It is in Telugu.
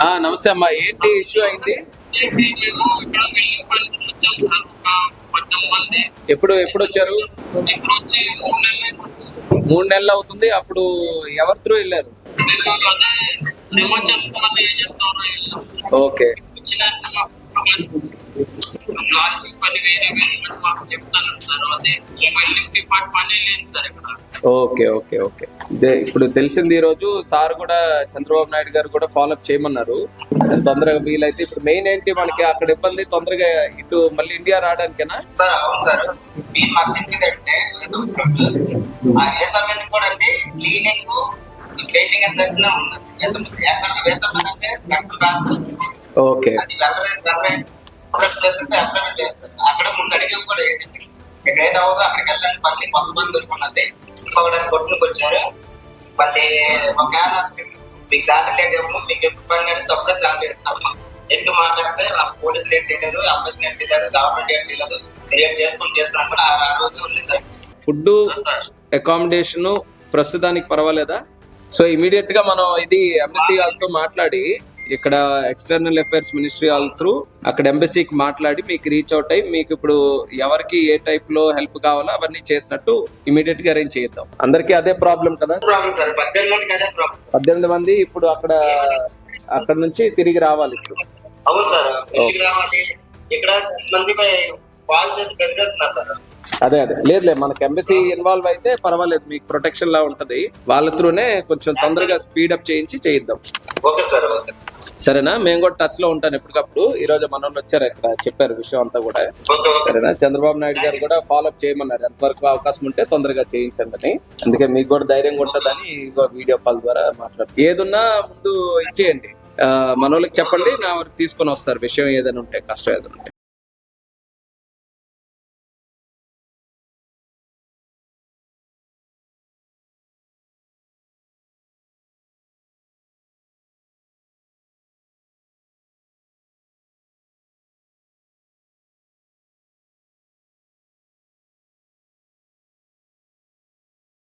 ఆ, నమస్తే అమ్మా. ఏంటి ఇష్యూ అయింది? ఎప్పుడు ఎప్పుడు వచ్చారు? మూడు నెలలు అవుతుంది. అప్పుడు ఎవరి త్రూ వెళ్ళారు? ఓకే. ప్లాస్టిక్ పని వేరే వేరే మాకు చెప్తాను సార్. అదే లేదు సార్ ఇక్కడ. Okay okay okay. ఇదే ఇప్పుడు తెలిసింది ఈ రోజు సార్ కూడా చంద్రబాబు నాయుడు గారు కూడా ఫాలో అప్ చేయమన్నారు. తొందరగా వీలైతే ఇప్పుడు మెయిన్ ఏంటి మనకి అక్కడ ఇబ్బంది? తొందరగా ఇటు మళ్ళీ ఇండియా రావడానికేనా? అవును సార్. మాకు ఏ కూడా క్లీనింగ్ పెయింటింగ్ ఉన్నది ఎంత ఎంత వేస్తామంటే ఓకే. చేస్తారు. అక్కడ ముందు అడిగి కూడా ఏంటంటే అక్కడికి వెళ్ళండి మళ్ళీ మంది దొరుకున్నది ఇంకొకటి కొట్టుకు వచ్చారు. మళ్ళీ ఒకవేళ మీకు దారి లేదేమో మీకు ఎప్పుడు పని పెడతాము మాట్లాడితే ఆ పోలీస్ లేట్ చేయలేదు అంబేద్కర్ లేట్ చేయలేదు గవర్నమెంట్ లేట్ చేయలేదు క్రియేట్ చేసుకుని చేస్తున్నాం కూడా ఆ రోజు ఉంది సార్. ఫుడ్ అకామిడేషన్ ప్రస్తుతానికి పర్వాలేదా? సో ఇమీడియట్గా మనం ఇది ఎంబసీ వాళ్ళతో మాట్లాడి ఇక్కడ ఎక్స్టర్నల్ అఫైర్స్ మినిస్ట్రీ వాళ్ళ త్రూ అక్కడ ఎంబసీకి మాట్లాడి మీకు రీచ్ అవుట్ అయ్యి మీకు ఇప్పుడు ఎవరికి ఏ టైప్లో హెల్ప్ కావాలో అవన్నీ చేసినట్టు ఇమీడియట్గా అరేంజ్ చేద్దాం అందరికీ అదే ప్రాబ్లం కదా? పద్దెనిమిది మంది ఇప్పుడు అక్కడ అక్కడ నుంచి తిరిగి రావాలి ఇప్పుడు. అవును సార్ ఇక్కడ మందిపై కాల్ చేసి బెదిరిస్తున్నారు సార్ అదే అదే. లేదు లేదు. మనకి ఎంబసీ ఇన్వాల్వ్ అయితే పర్వాలేదు. మీకు ప్రొటెక్షన్ లా ఉంటది. వాళ్ళ త్రూనే కొంచెం తొందరగా స్పీడ్ అప్ చేయించి చేయిద్దాం. Okay sir okay. సరేనా? మేము కూడా టచ్లో ఉంటాను ఎప్పటికప్పుడు. ఈ రోజు మన వాళ్ళు వచ్చారు ఇక్కడ చెప్పారు విషయం అంతా కూడా. సరేనా? చంద్రబాబు నాయుడు గారు కూడా ఫాలో అప్ చేయమన్నారు. ఎంతవరకు అవకాశం ఉంటే తొందరగా చేయించండి అని. అందుకే మీకు కూడా ధైర్యంగా ఉంటుందని వీడియో కాల్ ద్వారా మాట్లాడు ఏదున్నా ముందు ఇచ్చేయండి. ఆ, మన వాళ్ళకి చెప్పండి నా వారికి తీసుకొని వస్తారు. విషయం ఏదైనా ఉంటే కష్టం ఏదైనా ఉంటే.